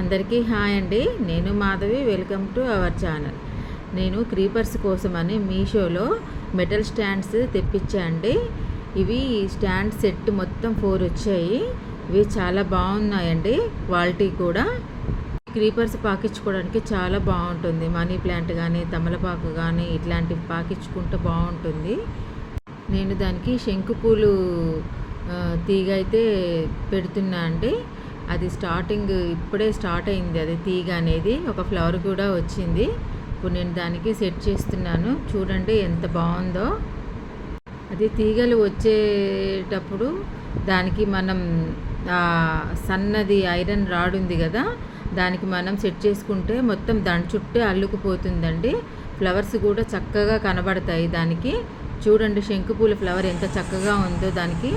అందరికీ హాయ్ అండి. నేను Madhavi welcome to our channel. నేను క్రీపర్స్ కోసమని మీషోలో మెటల్ స్టాండ్స్ తెప్పించా అండి. ఇవి స్టాండ్ సెట్ మొత్తం ఫోర్ వచ్చాయి. ఇవి చాలా బాగున్నాయండి క్వాలిటీ కూడా. క్రీపర్స్ పాకించుకోవడానికి చాలా బాగుంటుంది. మనీ ప్లాంట్ కానీ తమలపాకు కానీ ఇట్లాంటివి పాకించుకుంటే బాగుంటుంది. నేను దానికి శంకుపూలు తీగ అయితే పెడుతున్నా అండి. అది స్టార్టింగ్ ఇప్పుడే స్టార్ట్ అయింది. అది తీగ అనేది ఒక ఫ్లవర్ కూడా వచ్చింది. ఇప్పుడు నేను దానికి సెట్ చేస్తున్నాను. చూడండి ఎంత బాగుందో. అది తీగలు వచ్చేటప్పుడు దానికి మనం సన్నది ఐరన్ రాడ్ ఉంది కదా దానికి మనం సెట్ చేసుకుంటే మొత్తం దాని చుట్టే అల్లుకుపోతుందండి. ఫ్లవర్స్ కూడా చక్కగా కనబడతాయి దానికి. చూడండి శంకుపూల ఫ్లవర్ ఎంత చక్కగా ఉందో దానికి.